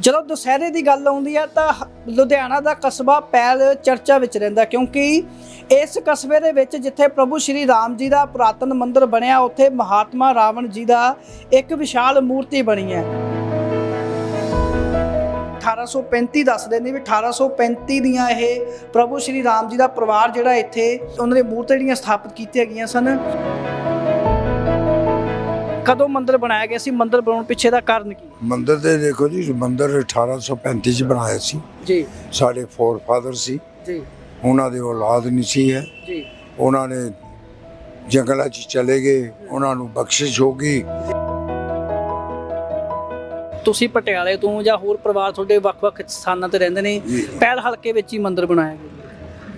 ਜਦੋਂ ਦੁਸਹਿਰੇ ਦੀ ਗੱਲ ਆਉਂਦੀ ਹੈ ਤਾਂ ਲੁਧਿਆਣਾ ਦਾ ਕਸਬਾ ਪਹਿਲ ਚਰਚਾ ਵਿੱਚ ਰਹਿੰਦਾ, ਕਿਉਂਕਿ ਇਸ ਕਸਬੇ ਦੇ ਵਿੱਚ ਜਿੱਥੇ ਪ੍ਰਭੂ ਸ਼੍ਰੀ ਰਾਮ ਜੀ ਦਾ ਪੁਰਾਤਨ ਮੰਦਿਰ ਬਣਿਆ, ਉੱਥੇ ਮਹਾਤਮਾ ਰਾਵਣ ਜੀ ਦਾ ਇੱਕ ਵਿਸ਼ਾਲ ਮੂਰਤੀ ਬਣੀ ਹੈ। 1835 ਦੱਸਦੇ ਨੇ ਵੀ 1835 ਦੀਆਂ ਇਹ ਪ੍ਰਭੂ ਸ਼੍ਰੀ ਰਾਮ ਜੀ ਦਾ ਪਰਿਵਾਰ ਜਿਹੜਾ ਇੱਥੇ, ਉਹਨਾਂ ਦੀ ਮੂਰਤੀ ਜਿਹੜੀਆਂ ਸਥਾਪਿਤ ਕੀਤੀਆਂ ਗਈਆਂ ਸਨ। ਕਦੋਂ ਮੰਦਿਰ ਬਣਾਇਆ ਗਿਆ ਸੀ? ਮੰਦਿਰ ਬਣਾਉਣ ਪਿੱਛੇ ਦਾ ਕਾਰਨ ਕੀ? ਮੰਦਿਰ ਦੇ ਦੇਖੋ ਜੀ ਮੰਦਿਰ 1835 ਚ ਬਣਾਇਆ ਸੀ। ਜੀ। ਸਾਡੇ ਫੋਰਫਾਦਰ ਸੀ। ਜੀ। ਉਹਨਾਂ ਦੀ ਔਲਾਦ ਨਹੀਂ ਸੀ ਹੈ। ਜੀ। ਉਹਨਾਂ ਨੇ ਜੰਗਲਾਂ 'ਚ ਚਲੇ ਗਏ। ਉਹਨਾਂ ਨੂੰ ਬਖਸ਼ਿਸ਼ ਹੋ ਗਈ। ਤੁਸੀਂ ਪਟਿਆਲੇ ਤੋਂ ਜਾਂ ਹੋਰ ਪਰਿਵਾਰ ਤੁਹਾਡੇ ਵੱਖ-ਵੱਖ ਸਥਾਨਾਂ ਤੇ ਰਹਿੰਦੇ ਨੇ। ਪਹਿਲ ਹਲਕੇ ਵਿੱਚ ਹੀ ਮੰਦਿਰ ਬਣਾਇਆ ਗਿਆ।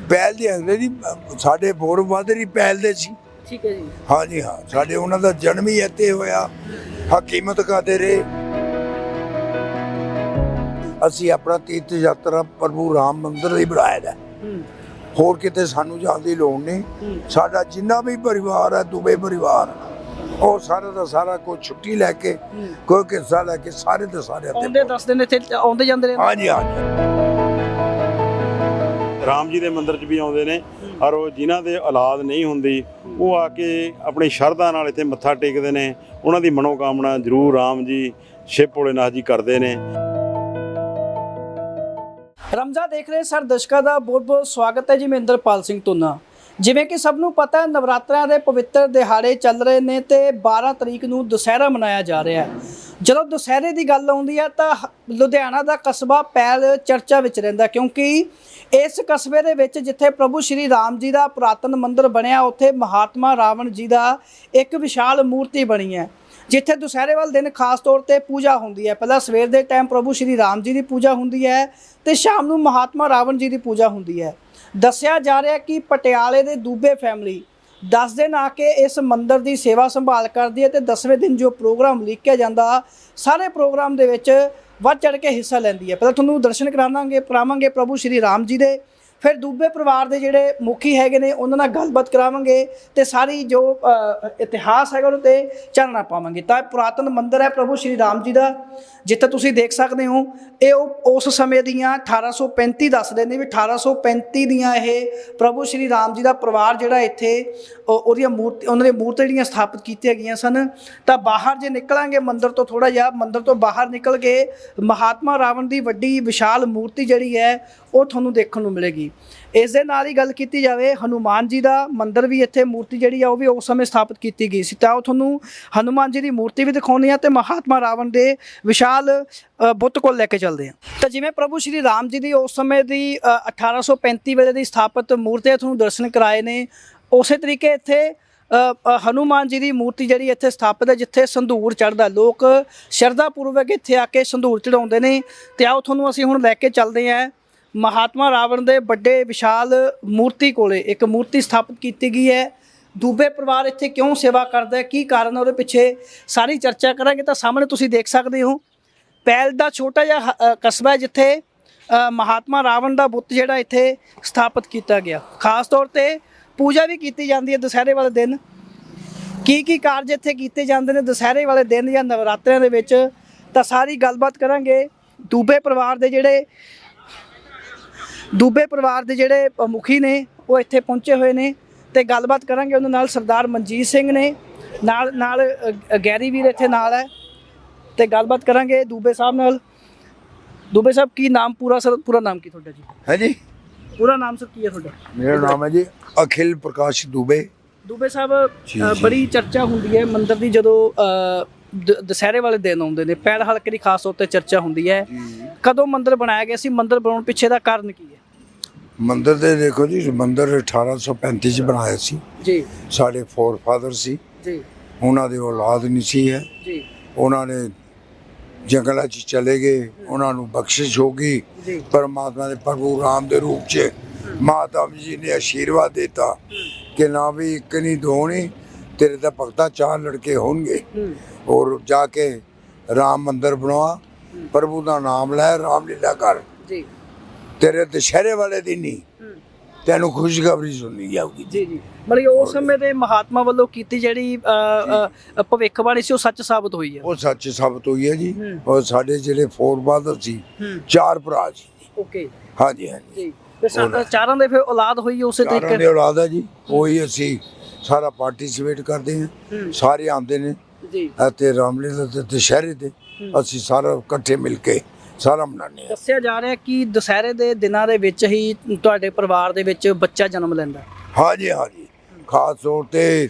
ਪਹਿਲ ਦੀ ਅੰਗਰੇਜ਼ੀ ਜੀ ਸਾਡੇ ਫੋਰਫਾਦਰ ਹੀ ਪਹਿਲ ਦੇ ਸੀ। ਠੀਕ ਹੈ ਜੀ। ਹਾਂਜੀ ਹਾਂ। ਸਾਡੇ ਉਹਨਾਂ ਦਾ ਜਨਮ ਹੀ ਇੱਥੇ ਹੋਇਆ। ਹਕੀਮਤ ਕਰਦੇ ਰਹੇ। ਅਸੀਂ ਆਪਣਾ ਤੀਰਥ ਯਾਤਰਾ ਪ੍ਰਭੂ ਰਾਮ ਮੰਦਿਰ ਹੀ ਬਣਾਇਆ ਹੈ ਹੂੰ। ਹੋਰ ਕਿਤੇ ਸਾਨੂੰ ਜਾਣ ਦੀ ਲੋੜ ਨਹੀਂ। ਹੂੰ। ਸਾਡਾ ਜਿੰਨਾ ਵੀ ਪਰਿਵਾਰ ਹੈ ਦੁਬਈ ਪਰਿਵਾਰ ਉਹ ਸਾਰਾ ਦਾ ਸਾਰਾ ਕੋਈ ਛੁੱਟੀ ਲੈ ਕੇ ਹੂੰ। ਕੋਈ ਕਿੱਸਾ ਲੈ ਕੇ ਸਾਰੇ ਦੇ ਸਾਰੇ ਆਉਂਦੇ ਦੱਸ ਦਿਨ ਇੱਥੇ ਆਉਂਦੇ ਜਾਂਦੇ ਰਹਿੰਦੇ? ਹਾਂਜੀ ਹਾਂਜੀ। ਰਾਮ ਜੀ ਦੇ ਮੰਦਿਰ 'ਚ ਵੀ ਆਉਂਦੇ ਨੇ। ਔਰ ਉਹ ਜਿਨ੍ਹਾਂ ਦੇ ਔਲਾਦ ਨਹੀਂ ਹੁੰਦੀ, ਉਹ ਆ ਕੇ ਆਪਣੀ ਸ਼ਰਧਾ ਨਾਲ ਇੱਥੇ ਮੱਥਾ ਟੇਕਦੇ ਨੇ। ਉਹਨਾਂ ਦੀ ਮਨੋਕਾਮਨਾ ਜ਼ਰੂਰ ਰਾਮ ਜੀ, ਸ਼ਿਵ ਭੋਲੇਨਾਥ ਜੀ ਕਰਦੇ ਨੇ। ਰਮਜ਼ਾ ਦੇਖ ਰਹੇ ਸਰ ਦਰਸ਼ਕਾਂ ਦਾ ਬਹੁਤ-ਬਹੁਤ ਸਵਾਗਤ ਹੈ ਜੀ ਮਹਿੰਦਰਪਾਲ ਸਿੰਘ ਤੁਨਾ ਜਿਵੇਂ ਕਿ ਸਭ ਨੂੰ ਪਤਾ ਹੈ, ਨਵਰਾਤਰਿਆਂ ਦੇ ਪਵਿੱਤਰ ਦਿਹਾੜੇ ਚੱਲ ਰਹੇ ਨੇ ਤੇ 12 ਤਰੀਕ ਨੂੰ ਦੁਸਹਿਰਾ ਮਨਾਇਆ ਜਾ ਰਿਹਾ ਹੈ। ਜਦੋਂ ਦੁਸਹਿਰੇ ਦੀ ਗੱਲ ਆਉਂਦੀ ਹੈ ਤਾਂ ਹ- ਲੁਧਿਆਣਾ ਦਾ ਕਸਬਾ ਪਹਿਲ ਚਰਚਾ ਵਿੱਚ ਰਹਿੰਦਾ ਕਿਉਂਕਿ ਇਸ ਕਸਬੇ ਦੇ ਵਿੱਚ ਜਿੱਥੇ ਪ੍ਰਭੂ ਸ਼੍ਰੀ ਰਾਮ ਜੀ ਦਾ ਪੁਰਾਤਨ ਮੰਦਿਰ ਬਣਿਆ, ਉੱਥੇ ਮਹਾਤਮਾ ਰਾਵਣ ਜੀ ਦਾ ਇੱਕ ਵਿਸ਼ਾਲ ਮੂਰਤੀ ਬਣੀ ਹੈ, ਜਿੱਥੇ ਦੁਸਹਿਰੇ ਵਾਲੇ ਦਿਨ ਖਾਸ ਤੌਰ ਤੇ ਪੂਜਾ ਹੁੰਦੀ ਹੈ। ਪਹਿਲਾਂ ਸਵੇਰ ਦੇ ਟਾਈਮ ਪ੍ਰਭੂ ਸ਼੍ਰੀ ਰਾਮ ਜੀ ਦੀ ਪੂਜਾ ਹੁੰਦੀ ਹੈ ਤੇ ਸ਼ਾਮ ਨੂੰ ਮਹਾਤਮਾ ਰਾਵਣ ਜੀ ਦੀ ਪੂਜਾ ਹੁੰਦੀ ਹੈ। ਦੱਸਿਆ ਜਾ ਰਿਹਾ ਕਿ ਪਟਿਆਲੇ ਦੇ ਦੂਬੇ ਫੈਮਿਲੀ 10 ਦਿਨ ਆ ਕੇ ਇਸ ਮੰਦਿਰ ਦੀ ਸੇਵਾ ਸੰਭਾਲ ਕਰਦੀ ਹੈ ਤੇ 10ਵੇਂ ਦਿਨ ਜੋ ਪ੍ਰੋਗਰਾਮ ਲਿਖਿਆ ਜਾਂਦਾ, ਸਾਰੇ ਪ੍ਰੋਗਰਾਮ ਦੇ ਵਿੱਚ ਵੱਧ ਚੜ ਕੇ ਹਿੱਸਾ ਲੈਂਦੀ ਹੈ। ਪਹਿਲਾਂ ਤੁਹਾਨੂੰ ਦਰਸ਼ਨ ਕਰਾਵਾਂਗੇ ਕਰਾਵਾਂਗੇ ਪ੍ਰਭੂ ਸ਼੍ਰੀ ਰਾਮ ਜੀ ਦੇ। ਫਿਰ ਦੂਬੇ ਪਰਿਵਾਰ ਦੇ ਜਿਹੜੇ ਮੁਖੀ ਹੈਗੇ ਨੇ, ਉਹਨਾਂ ਨਾਲ ਗੱਲਬਾਤ ਕਰਾਵਾਂਗੇ ਤੇ ਸਾਰੀ ਜੋ ਇਤਿਹਾਸ ਹੈਗਾ ਉਹਨਾਂ ਤੇ ਚਾਨਣਾ ਪਾਵਾਂਗੇ। ਤਾਂ ਪੁਰਾਤਨ ਮੰਦਿਰ ਹੈ ਪ੍ਰਭੂ ਸ਼੍ਰੀ ਰਾਮ ਜੀ ਦਾ, ਜਿੱਥੇ ਤੁਸੀਂ ਦੇਖ ਸਕਦੇ ਹੋ, ਇਹ ਉਹ, ਉਸ ਸਮੇਂ ਦੀਆਂ 1835 ਦੱਸਦੇ ਨੇ ਵੀ 1835 ਦੀਆਂ ਇਹ ਪ੍ਰਭੂ ਸ਼੍ਰੀ ਰਾਮ ਜੀ ਦਾ ਪਰਿਵਾਰ ਜਿਹੜਾ ਇੱਥੇ, ਉਹ- ਉਹਦੀਆਂ ਮੂਰਤੀ, ਉਹਨਾਂ ਦੀਆਂ ਮੂਰਤੀਆਂ ਜਿਹੜੀਆਂ ਸਥਾਪਿਤ ਕੀਤੀਆਂ ਗਈਆਂ ਸਨ। ਤਾਂ ਬਾਹਰ ਜੇ ਨਿਕਲਾਂਗੇ ਮੰਦਿਰ ਤੋਂ ਥੋੜਾ ਜਿਹਾ, ਮੰਦਿਰ ਤੋਂ ਬਾਹਰ ਨਿਕਲ ਕੇ ਮਹਾਤਮਾ ਰਾਵਣ ਦੀ ਵੱਡੀ ਵਿਸ਼ਾਲ ਮੂਰਤੀ ਜਿਹੜੀ ਹੈ, ਉਹ ਤੁਹਾਨੂੰ ਦੇਖਣ ਨੂੰ ਮਿਲੇਗੀ। ਇਸ ਦੇ ਨਾਲ ਹੀ ਗੱਲ ਕੀਤੀ ਜਾਵੇ ਹਨੂਮਾਨ ਜੀ ਦਾ ਮੰਦਿਰ ਵੀ ਇੱਥੇ ਮੂਰਤੀ ਜਿਹੜੀ ਆ ਉਹ ਵੀ ਉਸ ਸਮੇਂ ਸਥਾਪਿਤ ਕੀਤੀ ਗਈ ਸੀ। ਤਾਂ ਉਹ ਤੁਹਾਨੂੰ ਹਨੂਮਾਨ ਜੀ ਦੀ ਮੂਰਤੀ ਵੀ ਦਿਖਾਉਣੀ ਆ ਤੇ ਮਹਾਤਮਾ ਰਾਵਣ ਦੇ ਵਿਸ਼ਾਲ ਬੁੱਤ ਕੋਲ ਲੈ ਕੇ ਚੱਲਦੇ ਆ ਤਾਂ ਜਿਵੇਂ ਪ੍ਰਭੂ ਸ਼੍ਰੀ ਰਾਮ ਜੀ ਦੀ ਉਸ ਸਮੇਂ ਦੀ ਅ, 1835 ਵੇਲੇ ਦੀ ਸਥਾਪਿਤ ਮੂਰਤੀ ਤੁਹਾਨੂੰ ਦਰਸ਼ਨ ਕਰਾਏ ਨੇ। ਉਸੇ ਤਰੀਕੇ ਇੱਥੇ ਅ, ਹਨੂਮਾਨ ਜੀ ਦੀ ਮੂਰਤੀ ਜਿਹੜੀ ਇੱਥੇ ਸਥਾਪਿਤ ਹੈ ਜਿੱਥੇ ਸੰਧੂਰ ਚੜਦਾ ਲੋਕ ਸ਼ਰਧਾ ਪੂਰਵਕ ਇੱਥੇ ਆ ਕੇ ਸੰਧੂਰ ਚੜਾਉਂਦੇ ਨੇ। ਤੇ ਆਓ ਤੁਹਾਨੂੰ ਅਸੀਂ ਹੁਣ ਲੈ ਕੇ ਚੱਲਦੇ ਹਾਂ। ਮਹਾਤਮਾ ਰਾਵਣ ਦੇ ਵੱਡੇ ਵਿਸ਼ਾਲ ਮੂਰਤੀ ਕੋਲੇ ਇੱਕ ਮੂਰਤੀ ਸਥਾਪਿਤ ਕੀਤੀ ਗਈ ਹੈ। ਦੂਬੇ ਪਰਿਵਾਰ ਇੱਥੇ ਕਿਉਂ ਸੇਵਾ ਕਰਦਾ ਹੈ? ਕੀ ਕਾਰਨ ਉਹਦੇ ਪਿੱਛੇ ਸਾਰੀ ਚਰਚਾ ਕਰਾਂਗੇ ਤਾਂ ਸਾਹਮਣੇ ਤੁਸੀਂ ਦੇਖ ਸਕਦੇ ਹੋ। ਪਹਿਲ ਦਾ ਛੋਟਾ ਜਿਹਾ ਹ- ਕਸਬਾ ਜਿੱਥੇ ਮਹਾਤਮਾ ਰਾਵਣ ਦਾ ਬੁੱਤ ਜਿਹੜਾ ਇੱਥੇ ਸਥਾਪਿਤ ਕੀਤਾ ਗਿਆ। ਖਾਸ ਤੌਰ ਤੇ ਪੂਜਾ ਵੀ ਕੀਤੀ ਜਾਂਦੀ ਹੈ ਦੁਸਹਿਰੇ ਵਾਲੇ ਦਿਨ। ਕੀ ਕੀ ਕਾਰਜ ਇੱਥੇ ਕੀਤੇ ਜਾਂਦੇ ਨੇ ਦੁਸਹਿਰੇ ਵਾਲੇ ਦਿਨ ਜਾਂ ਨਵਰਾਤਰਿਆਂ ਦੇ ਵਿੱਚ? ਤਾਂ ਸਾਰੀ ਗੱਲਬਾਤ ਕਰਾਂਗੇ। ਦੂਬੇ ਪਰਿਵਾਰ ਦੇ ਜਿਹੜੇ ਦੂਬੇ ਪਰਿਵਾਰ ਦੇ ਜਿਹੜੇ ਮੁਖੀ ਨੇ ਉਹ ਇੱਥੇ ਪਹੁੰਚੇ ਹੋਏ ਨੇ ਤੇ ਗੱਲਬਾਤ ਕਰਾਂਗੇ ਉਹਨਾਂ ਨਾਲ ਸਰਦਾਰ ਮਨਜੀਤ ਸਿੰਘ ਨੇ ਨਾਲ ਨਾਲ ਗੈਰੀ ਵੀਰ ਇੱਥੇ ਨਾਲ ਹੈ ਤੇ ਗੱਲਬਾਤ ਕਰਾਂਗੇ ਦੂਬੇ ਸਾਹਿਬ ਨਾਲ। ਦੂਬੇ ਸਾਹਿਬ ਕੀ ਨਾਮ ਪੂਰਾ ਸਰ ਪੂਰਾ ਨਾਮ ਕੀ ਤੁਹਾਡਾ ਜੀ? ਹੈ ਜੀ। ਪੂਰਾ ਨਾਮ ਸਰ ਕੀ ਹੈ ਤੁਹਾਡਾ? ਮੇਰਾ ਨਾਮ ਹੈ ਜੀ ਅਖਿਲ ਪ੍ਰਕਾਸ਼ ਦੁਬੇ। ਦੂਬੇ ਸਾਹਿਬ। ਬੜੀ ਚਰਚਾ ਹੁੰਦੀ ਹੈ ਮੰਦਿਰ ਦੀ ਜਦੋਂ ਦੁਸਹਿਰੇ ਵਾਲੇ ਦਿਨ ਆਉਂਦੇ ਨੇ ਪੈੜ ਹਲਕੇ ਦੀ ਖਾਸ ਤੌਰ ਤੇ ਚਰਚਾ ਹੁੰਦੀ ਹੈ। ਕਦੋਂ ਮੰਦਿਰ ਬਣਾਇਆ ਗਿਆ ਸੀ ਮੰਦਿਰ ਬਣਾਉਣ ਪਿੱਛੇ ਦਾ ਕਾਰਨ ਕੀ ਹੈ? ਮੰਦਿਰ ਦੇ ਦੇਖੋ ਜੀ ਮੰਦਿਰ 1835 ਚ ਬਣਾਇਆ ਸੀ। ਜੀ। ਸਾਡੇ ਫੋਰਫਾਦਰ ਸੀ। ਜੀ। ਉਹਨਾਂ ਦੀ ਔਲਾਦ ਨਹੀਂ ਸੀ ਹੈ। ਜੀ। ਉਹਨਾਂ ਨੇ ਜੰਗਲਾਂ 'ਚ ਚਲੇ ਗਏ। ਉਹਨਾਂ ਨੂੰ ਬਖਸ਼ਿਸ਼ ਹੋ ਗਈ। ਪਰਮਾਤਮਾ ਦੇ ਪ੍ਰਭੂ ਰਾਮ ਦੇ ਰੂਪ 'ਚ ਮਾਤਾ ਜੀ ਨੇ ਆਸ਼ੀਰਵਾਦ ਦਿੱਤਾ ਕਿ ਨਾ ਵੀ ਇੱਕ ਨਹੀਂ ਦੋ ਨਹੀਂ ਤੇਰੇ ਤਾਂ ਭਗਤਾ ਚਾਰ ਲੜਕੇ ਹੋਣਗੇ। ਔਰ ਜਾ ਕੇ ਰਾਮ ਮੰਦਿਰ ਬਣਵਾ ਪ੍ਰਭੂ ਦਾ ਨਾਮ ਲੈ ਰਾਮ ਲੀਲਾ ਕਰ। ਜੀ। ਤੇਰੇ ਦੁਸ਼ਹਿਰੇ ਵਾਲੇ ਦਿਨ ਹੀ ਤੈਨੂੰ ਖੁਸ਼ਖਬਰੀ ਸੁਣੀ ਜਾਊਗੀ। ਜੀ ਜੀ। ਮਤਲਬ ਉਸ ਸਮੇਂ ਦੇ ਮਹਾਤਮਾ ਵੱਲੋਂ ਕੀਤੀ ਜਿਹੜੀ ਭਵਿੱਖਬਾਣੀ ਸੀ ਉਹ ਸੱਚ ਸਾਬਤ ਹੋਈ ਹੈ ਉਹ ਸੱਚ ਸਾਬਤ ਹੋਈ ਹੈ ਜੀ। ਔਰ ਸਾਡੇ ਜਿਹੜੇ ਫੋਰਫਾਦਰ ਸੀ ਹੂੰ। ਚਾਰ ਭਰਾ ਸੀ। ਓਕੇ। ਹਾਂਜੀ ਹਾਂਜੀ। ਜੀ। ਤੇ ਸਾ- ਚਾਰਾਂ ਦੇ ਫਿਰ ਔਲਾਦ ਹੋਈ ਉਸੇ ਚਾਰਾਂ ਤਰੀਕੇ ਦੇ ਔਲਾਦ ਹੈ ਜੀ। ਉਹੀ ਅਸੀਂ ਸਾਰਾ ਪਾਰਟਿਸਿਪੇਟ ਕਰਦੇ ਹਾਂ ਹੂੰ। ਸਾਰੇ ਆਉਂਦੇ ਨੇ। ਜੀ। ਅਤੇ ਰਾਮਲੀਲਾ ਤੇ ਦੁਸ਼ਹਿਰੇ ਤੇ ਅਸੀਂ ਸਾਰਾ ਇਕੱਠੇ ਮਿਲ ਕੇ ਸਾਰਾ ਮਨਾਉਂਦੇ ਦੱਸਿਆ ਜਾ ਰਿਹਾ ਕਿ ਦੁਸਹਿਰੇ ਦੇ ਦਿਨਾਂ ਦੇ ਵਿੱਚ ਹੀ ਤੁਹਾਡੇ ਪਰਿਵਾਰ ਦੇ ਵਿੱਚ ਬੱਚਾ ਜਨਮ ਲੈਂਦਾ ਹਾਂਜੀ ਹਾਂਜੀ। ਖਾਸ ਤੌਰ ਤੇ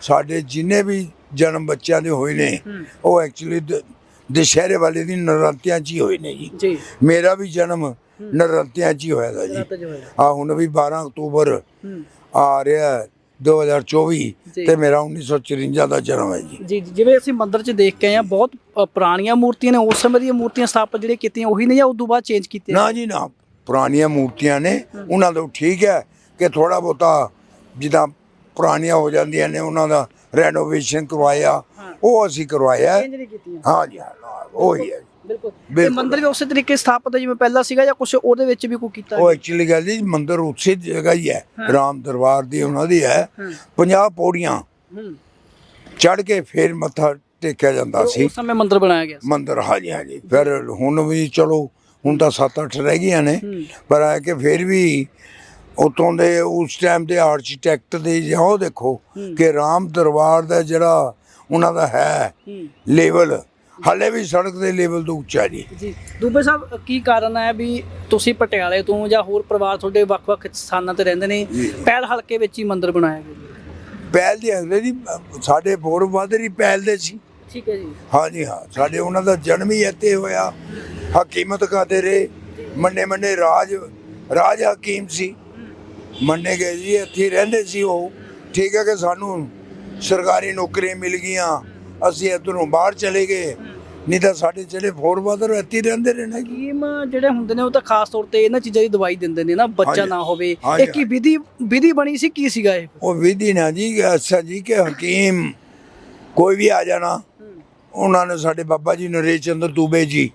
ਸਾਡੇ ਜਿੰਨੇ ਵੀ ਜਨਮ ਬੱਚਿਆਂ ਦੇ ਹੋਏ ਨੇ ਉਹ ਐਕਚੁਅਲੀ ਦੁਸ਼ਹਿਰੇ ਵਾਲੇ ਦਿਨ ਨਰਾਤਿਆਂ 'ਚ ਹੀ ਹੋਏ ਨੇ ਜੀ। ਮੇਰਾ ਵੀ ਜਨਮ ਨਰਾਤਿਆਂ 'ਚ ਹੀ ਹੋਇਆ ਦਾ ਜੀ। ਆ ਹੁਣ ਵੀ 12 ਅਕਤੂਬਰ ਆ ਰਿਹਾ 2024 ਜੀ। ਤੇ ਮੇਰਾ 1954 ਦਾ ਜਨਮ ਹੈ ਜੀ। ਜੀ ਜੀ, ਜਿਵੇਂ ਅਸੀਂ ਮੰਦਿਰ 'ਚ ਦੇਖ ਕੇ ਆਏ ਆ ਬਹੁਤ ਅ, ਪੁਰਾਣੀਆਂ ਮੂਰਤੀਆਂ ਨੇ ਉਸ ਸਮੇਂ ਦੀਆਂ ਮੂਰਤੀਆਂ ਸਥਾਪਿਤ ਜਿਹੜੀਆਂ ਕੀਤੀਆਂ ਉਹੀ ਨੇ ਜਾਂ ਉਸ ਤੋਂ ਬਾਅਦ ਚੇਂਜ ਕੀਤੀਆਂ? ਨਾ ਜੀ ਨਾ ਪੁਰਾਣੀਆਂ ਮੂਰਤੀਆਂ ਨੇ ਉਹਨਾਂ ਦਾ ਠੀਕ ਹੈ ਕਿ ਥੋੜਾ ਬਹੁਤਾ ਜਿੱਦਾਂ ਪੁਰਾਣੀਆਂ ਹੋ ਜਾਂਦੀਆਂ ਨੇ ਉਹਨਾਂ ਦਾ ਰੈਨੋਵੇਸ਼ਨ ਕਰਵਾਇਆ ਉਹ ਅਸੀਂ ਕਰਵਾਇਆ। ਹੈ। ਚੇਂਜ ਨਹੀਂ ਕੀਤੀਆਂ। ਹਾਂ ਜੀ ਹਾਂ ਹਾਂ, ਉਹੀ ਹੈ। ਬਿਲਕੁਲ। ਤੇ ਬਿਲਕੁਲ। ਮੰਦਿਰ ਵੀ ਉਸੇ ਤਰੀਕੇ ਸਥਾਪਿਤ ਹੈ ਜਿਵੇਂ ਪਹਿਲਾਂ ਸੀਗਾ ਜਾਂ ਕੁਝ ਉਹਦੇ ਵਿੱਚ ਵੀ ਕੋਈ ਕੀਤਾ ਉਹ ਐਕਚੁਅਲੀ ਗੱਲ ਜੀ ਮੰਦਿਰ ਉਸੇ ਜਗ੍ਹਾ ਹੀ ਹੈ ਰਾਮ ਦਰਬਾਰ ਦੀ ਉਹਨਾਂ ਦੀ ਹੈ। ਹੂੰ। 50 ਪੌੜੀਆਂ ਹੂੰ। ਚੜ ਕੇ ਫੇਰ ਮੱਥਾ ਟੇਕਿਆ ਜਾਂਦਾ ਸੀ ਉਸ ਸਮੇਂ ਮੰਦਿਰ ਬਣਾਇਆ ਗਿਆ ਸੀ। ਮੰਦਿਰ ਹਾਂਜੀ ਹਾਂਜੀ। ਫਿਰ ਹੁਣ ਵੀ ਚਲੋ ਹੁਣ ਤਾਂ 7-8 ਰਹਿ ਗਈਆਂ ਨੇ। ਹੂੰ। ਪਰ ਆ ਕਿ ਫਿਰ ਵੀ ਉਤੋਂ ਦੇ ਉਸ ਟਾਈਮ ਦੇ ਆਰਕੀਟੈਕਟ ਦੇ ਜਾਓ ਦੇਖੋ ਹੂੰ। ਕਿ ਰਾਮ ਦਰਬਾਰ ਦਾ ਜਿਹੜਾ ਉਹਨਾਂ ਦਾ ਹੈ ਹੂੰ। ਲੈਵਲ ਹਾਲੇ ਵੀ ਸੜਕ ਦੇ ਲੈਵਲ ਤੋਂ ਉੱਚਾ ਜੀ। ਜੀ। ਦੂਬੇ ਸਾਹਿਬ ਕੀ ਕਾਰਨ ਹੈ ਵੀ ਤੁਸੀਂ ਪਟਿਆਲੇ ਤੋਂ ਜਾਂ ਹੋਰ ਪਰਿਵਾਰ ਤੁਹਾਡੇ ਵੱਖ-ਵੱਖ ਸਥਾਨਾਂ ਤੇ ਰਹਿੰਦੇ ਨੇ? ਪਹਿਲ ਹਲਕੇ ਵਿੱਚ ਹੀ ਮੰਦਿਰ ਬਣਾਇਆ ਗਿਆ ਜੀ। ਪਹਿਲ ਦੇ ਅਗਲੇ ਦੀ ਸਾਡੇ ਫੋਰ ਬਾਦਰ ਹੀ ਪਹਿਲ ਦੇ ਸੀ। ਠੀਕ ਹੈ ਜੀ। ਹਾਂਜੀ ਹਾਂ। ਸਾਡੇ ਉਹਨਾਂ ਦਾ ਜਨਮ ਹੀ ਇੱਥੇ ਹੋਇਆ। ਹਕੀਮਤ ਕਰਦੇ ਰਹੇ। ਮੰਨੇ ਮੰਨੇ ਰਾਜ ਰਾਜ ਹਕੀਮ ਸੀ। ਮੰਨੇ ਗਏ ਜੀ ਇੱਥੇ ਹੀ ਰਹਿੰਦੇ ਸੀ ਉਹ। ਠੀਕ ਹੈ ਕਿ ਸਾਨੂੰ ਸਰਕਾਰੀ ਨੌਕਰੀਆਂ ਮਿਲ ਗਈਆਂ। ਅਸੀਂ ਇੱਧਰੋਂ ਬਾਹਰ ਚਲੇ ਗਏ। ਨਹੀਂ ਤਾਂ ਸਾਡੇ ਜਿਹੜੇ ਫੋਰਵਾਦਰ ਇੱਥੇ ਰਹਿੰਦੇ ਰਹੇ ਨੇ ਜੀ। ਹਕੀਮ ਜਿਹੜੇ ਹੁੰਦੇ ਨੇ ਉਹ ਤਾਂ ਖਾਸ ਤੌਰ ਤੇ ਇਹਨਾਂ ਚੀਜ਼ਾਂ ਦੀ ਦਵਾਈ ਦਿੰਦੇ ਨੇ ਨਾ ਬੱਚਾ। ਨਾ ਹੋਵੇ। ਇਹ ਕੀ ਵਿਧੀ ਵਿਧੀ ਬਣੀ ਸੀ ਕੀ ਸੀਗਾ ਇਹ? ਉਹ ਵਿਧੀ ਨਾ ਜੀ ਅੱਛਾ ਜੀ ਕਿ ਹਕੀਮ ਕੋਈ ਵੀ ਆ ਜਾਣਾ। ਉਹਨਾਂ ਨੇ ਸਾਡੇ ਬਾਬਾ ਜੀ ਨਰੇਸ਼ ਚੰਦਰ ਦੂਬੇ ਜੀ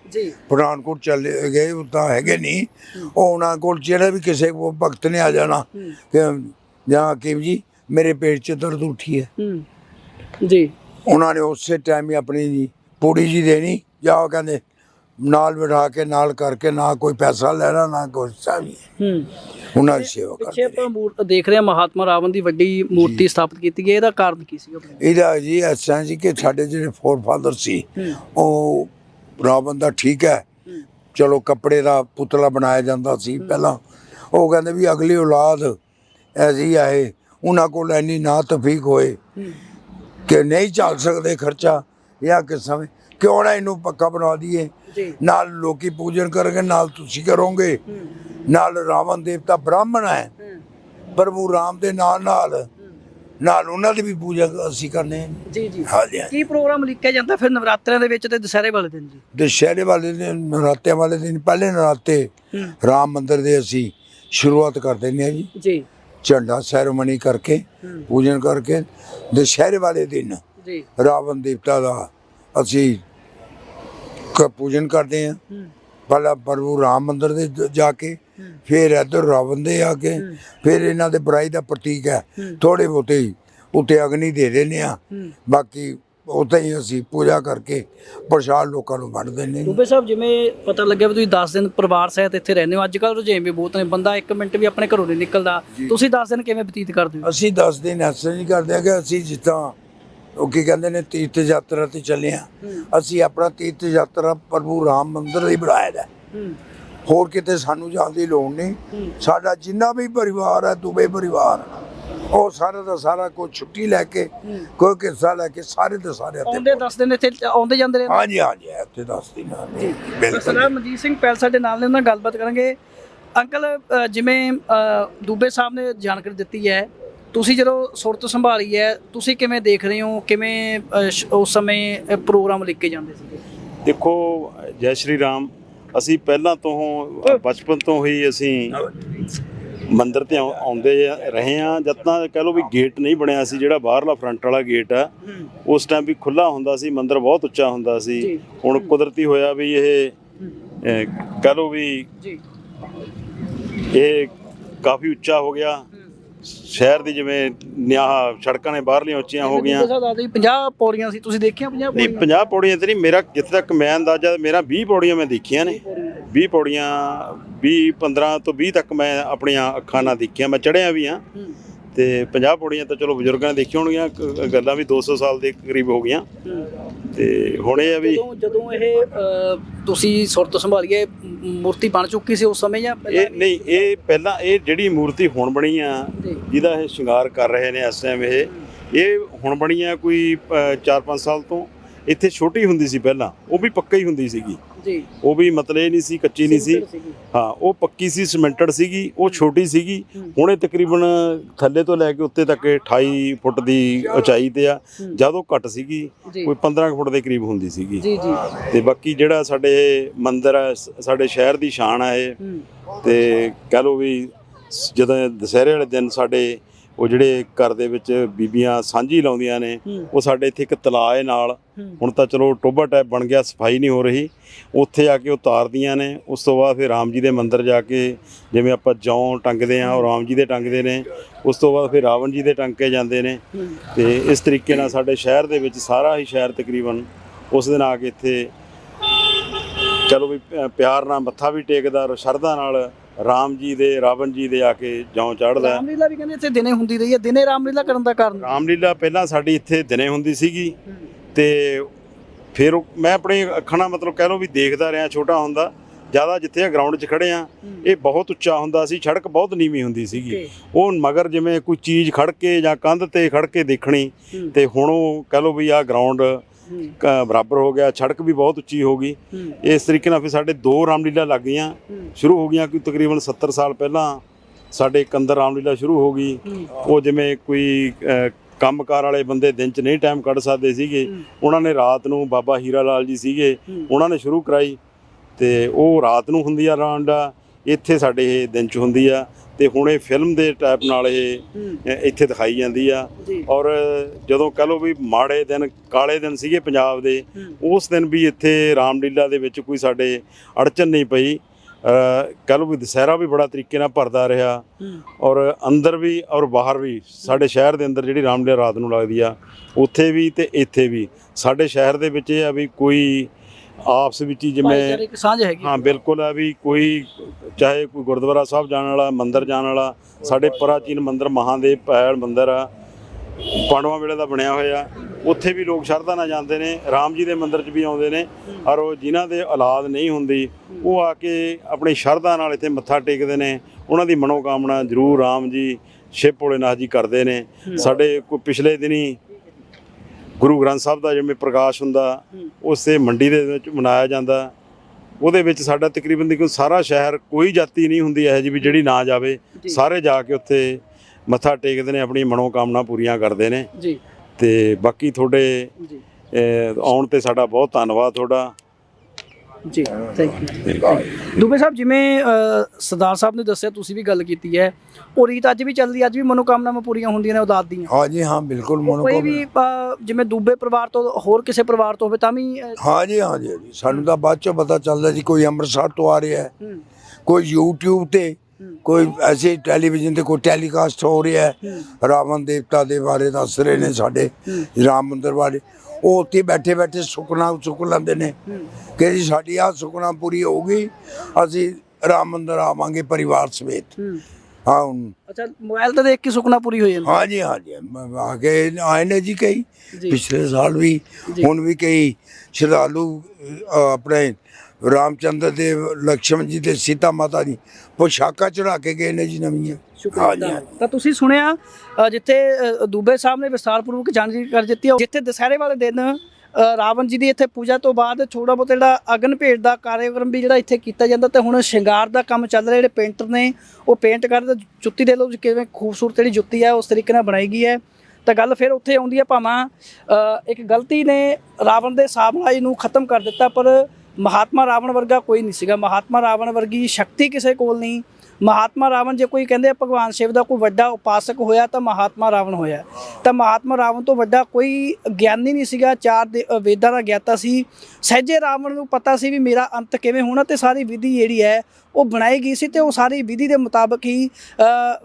ਪਠਾਨਕੋਟ ਚਲੇ ਗਏ ਉਹ ਤਾਂ ਹੈਗੇ ਨਹੀਂ ਉਹ ਉਹਨਾਂ ਕੋਲ ਜਿਹੜਾ ਵੀ ਕਿਸੇ ਕੋ ਭਗਤ ਨੇ ਆ ਜਾਣਾ ਕਿ ਜਾਂ ਹਕੀਮ ਜੀ ਮੇਰੇ ਪੇਟ 'ਚ ਦਰਦ ਉੱਠੀ ਹੂੰ। ਜੀ। ਉਹਨਾਂ ਨੇ ਉਸੇ ਟਾਈਮ ਹੀ ਆਪਣੀ ਪੂੜੀ ਜੀ ਦੇਣੀ ਜਾਂ ਉਹ ਕਹਿੰਦੇ ਨਾਲ ਬਿਠਾ ਕੇ ਨਾਲ ਕਰਕੇ ਨਾ ਕੋਈ ਪੈਸਾ ਲੈਣਾ ਨਾ ਕੋਈ ਸਾਵੀ ਹੂੰ। ਉਹਨਾਂ ਦੀ ਸੇਵਾ ਪਿੱਛੇ ਕਰਦੇ ਆਪਾਂ ਮੂਰਤ ਦੇਖ ਰਹੇ ਹਾਂ ਮਹਾਤਮਾ ਰਾਵਣ ਦੀ ਵੱਡੀ ਮੂਰਤੀ ਸਥਾਪਿਤ ਕੀਤੀ ਗਈ ਇਹਦਾ ਕਾਰਨ ਕੀ ਸੀਗਾ ਇਹਦਾ ਜੀ ਐਸਾ ਜੀ ਕਿ ਸਾਡੇ ਜਿਹੜੇ ਫੋਰਫਾਦਰ ਸੀ ਹੂੰ। ਉਹ ਰਾਵਣ ਦਾ ਠੀਕ ਹੈ। ਚਲੋ ਕੱਪੜੇ ਦਾ ਪੁਤਲਾ ਬਣਾਇਆ ਜਾਂਦਾ ਸੀ ਪਹਿਲਾਂ। ਉਹ ਕਹਿੰਦੇ ਵੀ ਅਗਲੀ ਔਲਾਦ ਐਸੀ ਆਏ ਉਹਨਾਂ ਕੋਲ ਇੰਨੀ ਨਾ ਤਫੀਕ ਹੋਏ। ਕਿ ਨਹੀਂ ਚੱਲ ਸਕਦੇ ਖਰਚਾ ਜਾਂ ਕਿਸ ਸਮੇਂ ਕਿਉਂ ਨਾ ਇਹਨੂੰ ਪੱਕਾ ਬਣਾ ਦਈਏ। ਨਾਲ ਲੋਕੀ ਪੂਜਨ ਕਰਨਗੇ ਨਾਲ ਤੁਸੀਂ ਕਰੋਗੇ। ਨਾਲ ਰਾਵਣ ਦੇਵਤਾ ਬ੍ਰਾਹਮਣ ਹੈ। ਪ੍ਰਭੂ ਰਾਮ ਦੇ ਨਾਲ ਨਾਲ ਨਾਲ ਉਹਨਾਂ ਦੀ ਵੀ ਪੂਜਾ ਅਸੀਂ ਕਰਨੇ ਹਾਂ। ਜੀ ਜੀ। ਹਾਂਜੀ। ਕੀ ਪ੍ਰੋਗਰਾਮ ਲਿਖਿਆ ਜਾਂਦਾ ਫਿਰ ਨਵਰਾਤਰਿਆਂ ਦੇ ਵਿੱਚ ਤੇ ਦੁਸਹਿਰੇ ਵਾਲੇ ਦਿਨ ਜੀ? ਦੁਸ਼ਹਿਰੇ ਵਾਲੇ ਦਿਨ ਨਰਾਤਿਆਂ ਵਾਲੇ ਦਿਨ ਪਹਿਲੇ ਨਰਾਤੇ ਰਾਮ ਮੰਦਿਰ ਦੇ ਅਸੀਂ ਸ਼ੁਰੂਆਤ ਕਰ ਦਿੰਦੇ ਹਾਂ ਜੀ। ਜੀ। ਝੰਡਾ ਸੈਰੇਮਨੀ ਕਰਕੇ ਪੂਜਨ ਕਰਕੇ ਦੁਸ਼ਹਿਰੇ ਵਾਲੇ ਦਿਨ ਜੀ। ਰਾਵਣ ਦੇਵਤਾ ਦਾ ਅਸੀਂ ਕ ਪੂਜਨ ਕਰਦੇ ਹੂੰ। ਪਹਿਲਾਂ ਪ੍ਰਭੂ ਰਾਮ ਮੰਦਿਰ ਦੇ ਜ- ਕੇ ਫਿਰ ਇੱਧਰ ਰਾਵਣ ਦੇ ਆ ਕੇ। ਫਿਰ ਇਹਨਾਂ ਦੇ ਬੁਰਾਈ ਦਾ ਪ੍ਰਤੀਕ ਹੈ। ਥੋੜੇ ਬਹੁਤੇ ਹੀ ਉੱਤੇ ਅਗਨੀ ਦੇ ਦਿੰਦੇ ਆ ਬਾਕੀ ਉੱਥੇ ਹੀ ਅਸੀਂ ਪੂਜਾ ਕਰਕੇ ਪ੍ਰਸ਼ਾਦ ਲੋਕਾਂ ਨੂੰ ਵੰਡ ਦਿੰਦੇ ਹਾਂ। ਦੂਬੇ ਸਾਹਿਬ ਜਿਵੇਂ ਪਤਾ ਲੱਗਿਆ ਵੀ ਤੁਸੀਂ 10 ਦਿਨ ਪਰਿਵਾਰ ਸਹਿਤ ਇੱਥੇ ਰਹਿੰਦੇ ਹੋ ਅੱਜ ਕੱਲ ਰੁਝੇਵੇਂ ਵੀ ਬਹੁਤ ਨੇ ਬੰਦਾ 1 ਮਿੰਟ ਵੀ ਆਪਣੇ ਘਰੋਂ ਨਹੀਂ ਨਿਕਲਦਾ। ਤੁਸੀਂ 10 ਦਿਨ ਕਿਵੇਂ ਬਤੀਤ ਕਰਦੇ ਹੋ? ਅਸੀਂ 10 ਦਿਨ ਐਸਾ ਨਹੀਂ ਕਰਦੇ ਕਿ ਅਸੀਂ ਜਿੱਦਾਂ ਉਹ ਕੀ ਕਹਿੰਦੇ ਨੇ ਤੀਰਥ ਯਾਤਰਾ ਤੇ ਚੱਲੇ ਆ ਅਸੀਂ ਆਪਣਾ ਤੀਰਥ ਯਾਤਰਾ ਪ੍ਰਭੂ ਰਾਮ ਮੰਦਿਰ ਹੀ ਬਣਾਇਆ ਦਾ। ਹੋਰ ਕਿਤੇ ਸਾਨੂੰ ਜਾਣ ਦੀ ਲੋੜ ਨਹੀਂ। ਸਾਡਾ ਜਿੰਨਾ ਵੀ ਪਰਿਵਾਰ ਹੈ ਦੁਬਈ ਪਰਿਵਾਰ ਉਹ ਸਾਰਾ ਦਾ ਸਾਰਾ ਕੋਈ ਛੁੱਟੀ ਲੈ ਕੇ। ਕੋਈ ਕਿੱਸਾ ਲੈ ਕੇ ਸਾਰੇ ਦੇ ਸਾਰੇ ਆਉਂਦੇ 10 ਦਿਨ ਇੱਥੇ ਆਉਂਦੇ ਜਾਂਦੇ ਰਹਿੰਦੇ? ਹਾਂਜੀ ਹਾਂਜੀ ਇੱਥੇ ਦੱਸ ਦਿਨ ਬਿਲਕੁਲ। ਸਰਦਾਰ ਮਨਜੀਤ ਸਿੰਘ ਪੈਲ ਸਾਡੇ ਨਾਲ ਨੇ ਉਹਨਾਂ ਨਾਲ ਗੱਲਬਾਤ ਕਰਾਂਗੇ। ਅੰਕਲ ਜਿਵੇਂ ਦੂਬੇ ਸਾਹਿਬ ਨੇ ਜਾਣਕਾਰੀ ਦਿੱਤੀ ਹੈ ਤੁਸੀਂ ਜਦੋਂ ਸੁਰਤ ਸੰਭਾਲੀ ਹੈ ਤੁਸੀਂ ਕਿਵੇਂ ਦੇਖ ਰਹੇ ਹੋ? ਕਿਵੇਂ ਸ਼- ਉਸ ਸਮੇਂ ਪ੍ਰੋਗਰਾਮ ਲਿਖ ਕੇ ਜਾਂਦੇ ਸੀਗੇ? ਦੇਖੋ ਜੈ ਸ਼੍ਰੀ ਰਾਮ ਅਸੀਂ ਪਹਿਲਾਂ ਤੋਂ ਬਚਪਨ ਤੋਂ ਹੀ ਅਸੀਂ ਮੰਦਿਰ ਤੇ ਆਉ- ਆਉਂਦੇ ਰਹੇ ਆ। ਜਦ ਤਾਂ ਕਹਿ ਲਓ ਵੀ ਗੇਟ ਨਹੀਂ ਬਣਿਆ ਸੀ ਜਿਹੜਾ ਬਾਹਰਲਾ ਫਰੰਟ ਵਾਲਾ ਗੇਟ ਆ ਉਸ ਟਾਈਮ ਵੀ ਖੁੱਲਾ ਹੁੰਦਾ ਸੀ ਮੰਦਿਰ ਬਹੁਤ ਉੱਚਾ ਹੁੰਦਾ ਸੀ। ਜੀ। ਹੁਣ ਕੁਦਰਤੀ ਹੋਇਆ ਵੀ ਇਹ ਅਹ, ਕਹਿ ਲਓ ਵੀ ਜੀ। ਇਹ ਕਾਫੀ ਉੱਚਾ ਹੋ ਗਿਆ। ਸ਼ਹਿਰ ਦੀ ਜਿਵੇਂ ਨਿਆਹ ਸੜਕਾਂ ਨੇ ਬਾਹਰਲੀਆਂ ਉੱਚੀਆਂ ਹੋ ਗਈਆਂ। ਦੂਬੇ ਸਾਹਿਬ ਦੱਸਦੇ 50 ਪੌੜੀਆਂ ਸੀ ਤੁਸੀਂ ਦੇਖੀਆਂ 50 ਨਹੀਂ ਪੌੜੀਆਂ? 50 ਪੌੜੀਆਂ ਤੇ ਨਹੀਂ ਮੇਰਾ ਜਿੱਥੇ ਤੱਕ ਮੈਂ ਅੰਦਾਜ਼ਾ ਮੇਰਾ 20 ਪੌੜੀਆਂ ਮੈਂ ਦੇਖੀਆਂ ਨੇ। 20 ਪੌੜੀਆਂ 20 15 ਤੋਂ 20 ਤੱਕ ਮੈਂ ਆਪਣੀਆਂ ਅੱਖਾਂ ਨਾਲ ਦੇਖੀਆਂ ਮੈਂ ਚੜਿਆ ਵੀ ਹਾਂ ਤੇ 50 ਪੌੜੀਆਂ ਤਾਂ ਚਲੋ ਬਜ਼ੁਰਗਾਂ ਨੇ ਦੇਖੀਆਂ ਹੋਣਗੀਆਂ ਗੱਲਾਂ ਵੀ 200 ਸਾਲ ਦੇ ਕਰੀਬ ਹੋ ਗਈਆਂ। ਤੇ ਹੁਣ ਇਹ ਆ ਵੀ ਜਦੋਂ ਜਦੋਂ ਇਹ ਤੁਸੀਂ ਸੁਰਤ ਸੰਭਾਲੀਏ ਮੂਰਤੀ ਬਣ ਚੁੱਕੀ ਸੀ ਉਸ ਸਮੇਂ ਜਾਂ ਪਹਿਲਾਂ? ਇਹ ਨਹੀਂ ਇਹ ਪਹਿਲਾਂ ਇਹ ਜਿਹੜੀ ਮੂਰਤੀ ਹੁਣ ਬਣੀ ਆ। ਜਿਹਦਾ ਇਹ ਸ਼ਿੰਗਾਰ ਕਰ ਰਹੇ ਨੇ ਇਸ ਟਾਈਮ ਇਹ ਇਹ ਹੁਣ ਬਣੀ ਆ ਕੋਈ 4-5 ਸਾਲ ਤੋਂ ਇੱਥੇ ਛੋਟੀ ਹੁੰਦੀ ਸੀ ਪਹਿਲਾਂ ਉਹ ਵੀ ਪੱਕਾ ਹੀ ਹੁੰਦੀ ਸੀਗੀ ਜੀ। ਉਹ ਵੀ ਮਤਲਬ ਇਹ ਨਹੀਂ ਸੀ ਕੱਚੀ ਨਹੀਂ ਸੀ। ਹਾਂ ਉਹ ਪੱਕੀ ਸੀ ਸਿਮੈਂਟਡ ਸੀਗੀ ਉਹ ਛੋਟੀ ਸੀਗੀ। ਹੁਣ ਇਹ ਤਕਰੀਬਨ ਥੱਲੇ ਤੋਂ ਲੈ ਕੇ ਉੱਤੇ ਤੱਕ ਇਹ 28 ਫੁੱਟ ਦੀ ਉਚਾਈ ਤੇ ਆ। ਜਦੋਂ ਘੱਟ ਸੀਗੀ। ਕੋਈ 15 ਕੁ ਫੁੱਟ ਦੇ ਕਰੀਬ ਹੁੰਦੀ ਸੀਗੀ। ਜੀ ਜੀ। ਤੇ ਬਾਕੀ ਜਿਹੜਾ ਸਾਡੇ ਮੰਦਿਰ ਹੈ ਸ- ਸਾਡੇ ਸ਼ਹਿਰ ਦੀ ਸ਼ਾਨ ਹੈ ਇਹ। ਤੇ ਕਹ ਲਓ ਵੀ ਜਦੋਂ ਦੁਸਹਿਰੇ ਵਾਲੇ ਦਿਨ ਸਾਡੇ ਉਹ ਜਿਹੜੇ ਘਰ ਦੇ ਵਿੱਚ ਬੀਬੀਆਂ ਸਾਂਝੀ ਲਾਉਂਦੀਆਂ ਨੇ। ਉਹ ਸਾਡੇ ਇੱਥੇ ਇੱਕ ਤਲਾਅ ਹੈ ਨਾਲ। ਹੁਣ ਤਾਂ ਚਲੋ ਟੋਬਾ ਟਾਈਪ ਬਣ ਗਿਆ ਸਫ਼ਾਈ ਨਹੀਂ ਹੋ ਰਹੀ ਉੱਥੇ ਆ ਕੇ ਉਤਾਰਦੀਆਂ ਨੇ ਉਸ ਤੋਂ ਬਾਅਦ ਫਿਰ ਰਾਮ ਜੀ ਦੇ ਮੰਦਿਰ ਜਾ ਕੇ ਜਿਵੇਂ ਆਪਾਂ ਜੌਂ ਟੰਗਦੇ ਆ ਉਹ ਰਾਮ ਜੀ ਦੇ ਟੰਗਦੇ ਨੇ ਉਸ ਤੋਂ ਬਾਅਦ ਫਿਰ ਰਾਵਣ ਜੀ ਦੇ ਟੰਗ ਕੇ ਜਾਂਦੇ ਨੇ। ਤੇ ਇਸ ਤਰੀਕੇ ਨਾਲ ਸਾਡੇ ਸ਼ਹਿਰ ਦੇ ਵਿੱਚ ਸਾਰਾ ਹੀ ਸ਼ਹਿਰ ਤਕਰੀਬਨ ਉਸ ਦਿਨ ਆ ਕੇ ਇੱਥੇ ਚਲੋ ਵੀ ਪਿਆਰ ਨਾਲ ਮੱਥਾ ਵੀ ਟੇਕਦਾ ਸ਼ਰਧਾ ਨਾਲ ਰਾਮ ਜੀ ਦੇ ਰਾਵਣ ਜੀ ਦੇ ਆ ਕੇ ਜੌਂ ਚੜ੍ਹਦਾ। ਰਾਮਲੀਲਾ ਵੀ ਕਹਿੰਦੇ ਇੱਥੇ ਦਿਨੇ ਹੁੰਦੀ ਰਹੀ ਹੈ। ਦਿਨੇ ਰਾਮਲੀਲਾ ਕਰਨ ਦਾ ਕਾਰਨ? ਰਾਮਲੀਲਾ ਪਹਿਲਾਂ ਸਾਡੀ ਇੱਥੇ ਦਿਨੇ ਹੁੰਦੀ ਸੀਗੀ। ਤੇ ਫਿਰ ਮੈਂ ਆਪਣੀ ਅੱਖਾਂ ਨਾਲ ਮਤਲਬ ਕਹਿ ਲਓ ਵੀ ਦੇਖਦਾ ਰਿਹਾ ਛੋਟਾ ਹੁੰਦਾ। ਜ਼ਿਆਦਾ ਜਿੱਥੇ ਆ ਗਰਾਊਂਡ 'ਚ ਖੜੇ ਆ ਇਹ ਬਹੁਤ ਉੱਚਾ ਹੁੰਦਾ ਸੀ। ਸੜਕ ਬਹੁਤ ਨੀਵੀਂ ਹੁੰਦੀ ਸੀਗੀ. ਉਹ ਮਗਰ ਜਿਵੇਂ ਕੋਈ ਚੀਜ਼ ਖੜ ਕੇ ਜਾਂ ਕੰਧ ਤੇ ਖੜ ਕੇ ਦੇਖਣੀ। ਤੇ ਹੁਣ ਉਹ ਕਹਿ ਲਓ ਵੀ ਆ ਗਰਾਊਂਡ ਬਰਾਬਰ ਹੋ ਗਿਆ ਸੜਕ ਵੀ ਬਹੁਤ ਉੱਚੀ ਹੋ ਗਈ। ਇਸ ਤਰੀਕੇ ਨਾਲ ਫਿਰ ਸਾਡੇ ਦੋ ਰਾਮਲੀਲਾ ਲੱਗ ਗਈਆਂ। ਸ਼ੁਰੂ ਹੋ ਗਈਆਂ ਕੋਈ ਤਕਰੀਬਨ 70 ਸਾਲ ਪਹਿਲਾਂ। ਸਾਡੇ ਕੰਦਰ ਰਾਮਲੀਲਾ ਸ਼ੁਰੂ ਹੋ ਗਈ। ਉਹ ਜਿਵੇਂ ਕੋਈ ਕੰਮਕਾਰ ਵਾਲੇ ਬੰਦੇ ਦਿਨ 'ਚ ਨਹੀਂ ਟਾਈਮ ਕੱਢ ਸਕਦੇ ਸੀਗੇ। ਉਹਨਾਂ ਨੇ ਰਾਤ ਨੂੰ ਬਾਬਾ ਹੀਰਾ ਲਾਲ ਜੀ ਸੀਗੇ। ਉਹਨਾਂ ਨੇ ਸ਼ੁਰੂ ਕਰਾਈ। ਤੇ ਉਹ ਰਾਤ ਨੂੰ ਹੁੰਦੀ ਆ ਰਾਂਡਾ ਇੱਥੇ ਸਾਡੇ ਇਹ ਦਿਨ 'ਚ ਹੁੰਦੀ ਆ ਤੇ ਹੁਣ ਇਹ ਫਿਲਮ ਦੇ ਟਾਈਪ ਨਾਲ ਇਹ ਇੱਥੇ ਦਿਖਾਈ ਜਾਂਦੀ ਆ। ਔਰ ਜਦੋਂ ਕਹ ਲਓ ਵੀ ਮਾੜੇ ਦਿਨ ਕਾਲੇ ਦਿਨ ਸੀਗੇ ਪੰਜਾਬ ਦੇ। ਉਸ ਦਿਨ ਵੀ ਇੱਥੇ ਰਾਮਲੀਲਾ ਦੇ ਵਿੱਚ ਕੋਈ ਸਾਡੇ ਅੜਚਨ ਨਹੀਂ ਪਈ। ਕਹ ਲਓ ਵੀ ਦੁਸਹਿਰਾ ਵੀ ਬੜਾ ਤਰੀਕੇ ਨਾਲ ਭਰਦਾ ਰਿਹਾ। ਔਰ ਅੰਦਰ ਵੀ ਔਰ ਬਾਹਰ ਵੀ ਸਾਡੇ ਸ਼ਹਿਰ ਦੇ ਅੰਦਰ ਜਿਹੜੀ ਰਾਮਲੀਲਾ ਰਾਤ ਨੂੰ ਲੱਗਦੀ ਆ ਉੱਥੇ ਵੀ ਤੇ ਇੱਥੇ ਵੀ। ਸਾਡੇ ਸ਼ਹਿਰ ਦੇ ਵਿੱਚ ਇਹ ਆ ਵੀ ਕੋਈ ਆਪਸ ਵਿੱਚ ਹੀ ਜਿਵੇਂ ਭਾਈਚਾਰਕ ਸਾਂਝ ਹੈਗੀ ਹਾਂ ਬਿਲਕੁਲ ਆ ਵੀ ਕੋਈ ਚਾਹੇ ਕੋਈ ਗੁਰਦੁਆਰਾ ਸਾਹਿਬ ਜਾਣ ਵਾਲਾ ਮੰਦਿਰ ਜਾਣ ਵਾਲਾ ਸਾਡੇ ਪ੍ਰਾਚੀਨ ਮੰਦਿਰ ਮਹਾਦੇਵ ਪੈਲ ਮੰਦਿਰ ਆ ਪਾਂਡਵਾਂ ਵੇਲੇ ਦਾ ਬਣਿਆ ਹੋਇਆ। ਉੱਥੇ ਵੀ ਲੋਕ ਸ਼ਰਧਾ ਨਾਲ ਜਾਂਦੇ ਨੇ ਰਾਮ ਜੀ ਦੇ ਮੰਦਿਰ 'ਚ ਵੀ ਆਉਂਦੇ ਨੇ ਔਰ ਉਹ ਜਿਨ੍ਹਾਂ ਦੇ ਔਲਾਦ ਨਹੀਂ ਹੁੰਦੀ ਉਹ ਆ ਕੇ ਆਪਣੀ ਸ਼ਰਧਾ ਨਾਲ ਇੱਥੇ ਮੱਥਾ ਟੇਕਦੇ ਨੇ। ਉਹਨਾਂ ਦੀ ਮਨੋਕਾਮਨਾ ਜ਼ਰੂਰ ਰਾਮ ਜੀ ਸ਼ਿਵ ਭੋਲੇਨਾਥ ਜੀ ਕਰਦੇ ਨੇ। ਸਾਡੇ ਕੋਈ ਪਿਛਲੇ ਦਿਨੀ ਗੁਰੂ ਗ੍ਰੰਥ ਸਾਹਿਬ ਦਾ ਜਿਵੇਂ ਪ੍ਰਕਾਸ਼ ਹੁੰਦਾ ਉਸੇ ਮੰਡੀ ਦੇ ਵਿੱਚ ਮਨਾਇਆ ਜਾਂਦਾ। ਉਹਦੇ ਵਿੱਚ ਸਾਡਾ ਤਕਰੀਬਨ ਦੀ ਕੋਈ ਸਾਰਾ ਸ਼ਹਿਰ ਕੋਈ ਜਾਤੀ ਨਹੀਂ ਹੁੰਦੀ ਇਹ ਜੀ ਵੀ ਜਿਹੜੀ ਨਾ ਜਾਵੇ। ਸਾਰੇ ਜਾ ਕੇ ਉੱਥੇ ਮੱਥਾ ਟੇਕਦੇ ਨੇ ਆਪਣੀ ਮਨੋਕਾਮਨਾ ਪੂਰੀਆਂ ਕਰਦੇ ਨੇ। ਜੀ। ਤੇ ਬਾਕੀ ਤੁਹਾਡੇ ਆਉਣ ਤੇ ਸਾਡਾ ਬਹੁਤ ਧੰਨਵਾਦ ਤੁਹਾਡਾ। ਜੀ ਥੈਂਕ ਯੂ ਦੁਬੇ ਸਾਹਿਬ ਜਿਵੇਂ ਸਰਦਾਰ ਸਾਹਿਬ ਨੇ ਦੱਸਿਆ ਤੁਸੀਂ ਵੀ ਗੱਲ ਕੀਤੀ ਹੈ। ਉਹ ਰੀਤ ਅੱਜ ਵੀ ਚੱਲਦੀ ਅੱਜ ਵੀ ਮਨੋਕਾਮਨਾਵਾਂ ਪੂਰੀਆਂ ਹੁੰਦੀਆਂ ਨੇ ਔਲਾਦ ਦੀਆਂ। ਹਾਂ ਜੀ ਹਾਂ ਬਿਲਕੁਲ ਕੋਈ ਮਨੋਕਾਮਨਾ। ਵੀ ਅ, ਜਿਵੇਂ ਦੂਬੇ ਪਰਿਵਾਰ ਤੋਂ ਹੋਰ ਕਿਸੇ ਪਰਿਵਾਰ ਤੋਂ ਹੋਵੇ ਤਾਂ ਵੀ ਹਾਂ ਜੀ ਹਾਂ ਜੀ। ਸਾਨੂੰ ਤਾਂ ਬਾਅਦ ਚੋਂ ਪਤਾ ਚੱਲਦਾ ਜੀ ਕੋਈ ਅੰਮ੍ਰਿਤਸਰ ਤੋਂ ਆ ਰਿਹਾ ਹੂੰ, ਕੋਈ YouTube ਤੇ ਕੋਈ ਐਸੇ ਟੈਲੀਵਿਜ਼ਨ ਤੇ ਕੋਈ ਟੈਲੀਕਾਸਟ ਹੋ ਰਿਹਾ ਹੈ। ਰਾਵਣ ਦੇਵਤਾ ਦੇ ਬਾਰੇ ਦੱਸ ਰਹੇ ਨੇ ਸਾਡੇ। ਰਾਮ ਮੰਦਿਰ ਬਾਰੇ। ਉਹ ਉੱਥੇ ਬੈਠੇ ਬੈਠੇ ਸੁਖਨਾ ਸੁਖ ਲੈਂਦੇ ਨੇ ਕਿ ਜੀ ਸਾਡੀ ਆ ਸੁਖਨਾ ਪੂਰੀ ਹੋਊਗੀ ਅਸੀਂ ਰਾਮ ਮੰਦਿਰ ਆਵਾਂਗੇ ਪਰਿਵਾਰ ਸਮੇਤ ਹੂੰ। ਹਾਂ ਹੁਣ ਅੱਛਾ ਮੋਬਾਈਲ ਤੇ ਦੇਖ ਕੇ ਸੁਪਨਾ ਪੂਰੀ ਹੋ ਜਾਂਦਾ ਹਾਂ ਜੀ ਹਾਂ ਜੀ ਆ ਕੇ ਆਏ ਨੇ ਜੀ ਕਈ। ਪਿਛਲੇ ਸਾਲ ਵੀ। ਹੁਣ ਵੀ ਕਈ ਸ਼ਰਧਾਲੂ ਆਪਣੇ ਰਾਮਚੰਦਰ ਦੇ ਲక్ష్మణ ਜੀ ਤੇ ਸੀਤਾ ਮਾਤਾ ਦੀ ਪੋਸ਼ਾਕਾਂ ਚੜਾ ਕੇ ਗਏ ਨੇ ਜੀ ਨਵੀਆਂ। ਸ਼ੁਕਰੀਆ। ਤਾਂ ਤੁਸੀਂ ਸੁਣਿਆ ਜਿੱਥੇ ਦੂਬੇ ਸਾਹਿਬ ਨੇ ਵਿਸਤਾਰਪੂਰਵਕ ਜਾਣਕਾਰੀ ਕਰ ਦਿੱਤੀ ਜਿੱਥੇ ਦਸਹਿਰੇ ਵਾਲੇ ਦਿਨ ਰਾਵਣ ਜੀ ਦੀ ਇੱਥੇ ਪੂਜਾ ਤੋਂ ਬਾਅਦ ਛੋੜਾ ਬਹੁਤ ਜਿਹੜਾ ਅਗਨ ਭੇਟ ਦਾ ਕਾਰਜਕ੍ਰਮ ਵੀ ਜਿਹੜਾ ਇੱਥੇ ਕੀਤਾ ਜਾਂਦਾ ਤੇ ਹੁਣ ਸ਼ਿੰਗਾਰ ਦਾ ਕੰਮ ਚੱਲ ਰਿਹਾ ਜਿਹੜੇ ਪੇਂਟਰ ਨੇ ਉਹ ਪੇਂਟ ਕਰਦੇ ਜੁੱਤੀ ਦੇ ਲੋ ਕਿਵੇਂ ਖੂਬਸੂਰਤ ਜਿਹੜੀ ਜੁੱਤੀ ਹੈ ਉਸ ਤਰੀਕੇ ਨਾਲ ਬਣਾਈ ਗਈ ਹੈ। ਤਾਂ ਗੱਲ ਫਿਰ ਉੱਥੇ ਆਉਂਦੀ ਹੈ ਭਾਵਾਂ ਇੱਕ ਗਲਤੀ ਨੇ ਰਾਵਣ ਦੇ ਸਾਮਰਾਜ ਨੂੰ ਖਤਮ ਕਰ ਦਿੱਤਾ ਪਰ ਮਹਾਤਮਾ ਰਾਵਣ ਵਰਗਾ ਕੋਈ ਨਹੀਂ ਸੀਗਾ। ਮਹਾਤਮਾ ਰਾਵਣ ਵਰਗੀ ਸ਼ਕਤੀ ਕਿਸੇ ਕੋਲ ਨਹੀਂ। ਮਹਾਤਮਾ ਰਾਵਣ ਜੇ ਕੋਈ ਕਹਿੰਦੇ ਭਗਵਾਨ ਸ਼ਿਵ ਦਾ ਕੋਈ ਵੱਡਾ ਉਪਾਸਕ ਹੋਇਆ ਤਾਂ ਮਹਾਤਮਾ ਰਾਵਣ ਹੋਇਆ। ਤਾਂ ਮਹਾਤਮਾ ਰਾਵਣ ਤੋਂ ਵੱਡਾ ਕੋਈ ਗਿਆਨੀ ਨਹੀਂ ਸੀਗਾ। ਚਾਰ ਦੇ- ਵੇਦਾਂ ਦਾ ਗਿਆਤਾ ਸੀ। ਸਹਿਜੇ ਰਾਵਣ ਨੂੰ ਪਤਾ ਸੀ ਵੀ ਮੇਰਾ ਅੰਤ ਕਿਵੇਂ ਹੋਣਾ ਤੇ ਸਾਰੀ ਵਿਧੀ ਜਿਹੜੀ ਹੈ ਉਹ ਬਣਾਈ ਗਈ ਸੀ ਤੇ ਉਹ ਸਾਰੀ ਵਿਧੀ ਦੇ ਮੁਤਾਬਕ ਹੀ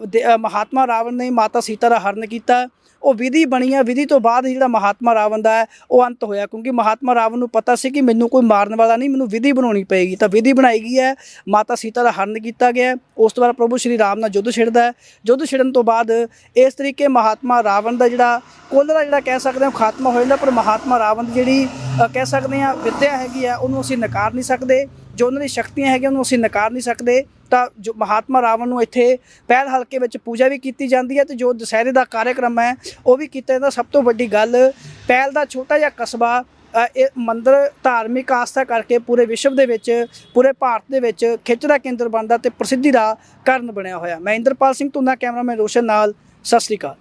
ਦੇ- ਮਹਾਤਮਾ ਰਾਵਣ ਨੇ ਮਾਤਾ ਸੀਤਾ ਦਾ ਹਰਨ ਕੀਤਾ। ਉਹ ਵਿਧੀ ਬਣੀ ਆ। ਵਿਧੀ ਤੋਂ ਬਾਅਦ ਜਿਹੜਾ ਮਹਾਤਮਾ ਰਾਵਣ ਦਾ ਹੈ, ਉਹ ਅੰਤ ਹੋਇਆ। ਕਿਉਂਕਿ ਮਹਾਤਮਾ ਰਾਵਣ ਨੂੰ ਪਤਾ ਸੀ ਕਿ ਮੈਨੂੰ ਕੋਈ ਮਾਰਨ ਵਾਲਾ ਨਹੀਂ, ਮੈਨੂੰ ਵਿਧੀ ਬਣਾਉਣੀ ਪਏਗੀ। ਤਾਂ ਵਿਧੀ ਬਣਾਈ ਗਈ ਹੈ, ਮਾਤਾ ਸੀਤਾ ਦਾ ਹਰਨ ਕੀਤਾ ਗਿਆ ਉਸ ਤੋਂ ਬਾਅਦ ਪ੍ਰਭੂ ਸ਼੍ਰੀ ਰਾਮ ਨਾਲ ਯੁੱਧ ਛਿੜਦਾ ਹੈ। ਯੁੱਧ ਛਿੜਨ ਤੋਂ ਬਾਅਦ ਇਸ ਤਰੀਕੇ ਮਹਾਤਮਾ ਰਾਵਣ ਦਾ ਜਿਹੜਾ ਕੁੱਲ ਦਾ ਜਿਹੜਾ ਕਹਿ ਸਕਦੇ ਹਾਂ ਖਾਤਮਾ ਹੋ ਜਾਂਦਾ। ਪਰ ਮਹਾਤਮਾ ਰਾਵਣ ਦੀ ਜਿਹੜੀ ਕਹਿ ਸਕਦੇ ਹਾਂ ਵਿੱਦਿਆ ਹੈਗੀ ਆ, ਉਹਨੂੰ ਅਸੀਂ ਨਕਾਰ ਨਹੀਂ ਸਕਦੇ। ਜੋ ਉਹਨਾਂ ਦੀ ਸ਼ਕਤੀਆਂ ਹੈਗੀਆਂ, ਉਹਨੂੰ ਅਸੀਂ ਨਕਾਰ ਨਹੀਂ ਸਕਦੇ। ਤਾਂ ਜੋ ਮਹਾਤਮਾ ਰਾਵਣ ਨੂੰ ਇੱਥੇ ਪਹਿਲ ਹਲਕੇ ਵਿੱਚ ਪੂਜਾ ਵੀ ਕੀਤੀ ਜਾਂਦੀ ਹੈ ਤੇ ਜੋ ਦੁਸਹਿਰੇ ਦਾ ਕਾਰਜਕ੍ਰਮ ਹੈ, ਉਹ ਵੀ ਕੀਤਾ ਜਾਂਦਾ। ਸਭ ਤੋਂ ਵੱਡੀ ਗੱਲ, ਪਹਿਲ ਦਾ ਛੋਟਾ ਜਿਹਾ ਕਸਬਾ ਇਹ ਮੰਦਰ ਧਾਰਮਿਕ ਆਸਥਾ ਕਰਕੇ ਪੂਰੇ ਵਿਸ਼ਵ ਦੇ ਵਿੱਚ, ਪੂਰੇ ਭਾਰਤ ਦੇ ਵਿੱਚ ਖਿੱਚ ਦਾ ਕੇਂਦਰ ਬਣਦਾ ਤੇ ਪ੍ਰਸਿੱਧੀ ਦਾ ਕਾਰਨ ਬਣਿਆ ਹੋਇਆ। ਮੈਂ ਇੰਦਰਪਾਲ ਸਿੰਘ ਤੁਨਾ ਕੈਮਰਾਮੈਨ ਰੋਸ਼ਨ ਨਾਲ, ਸਤਿ ਸ੍ਰੀ ਅਕਾਲ।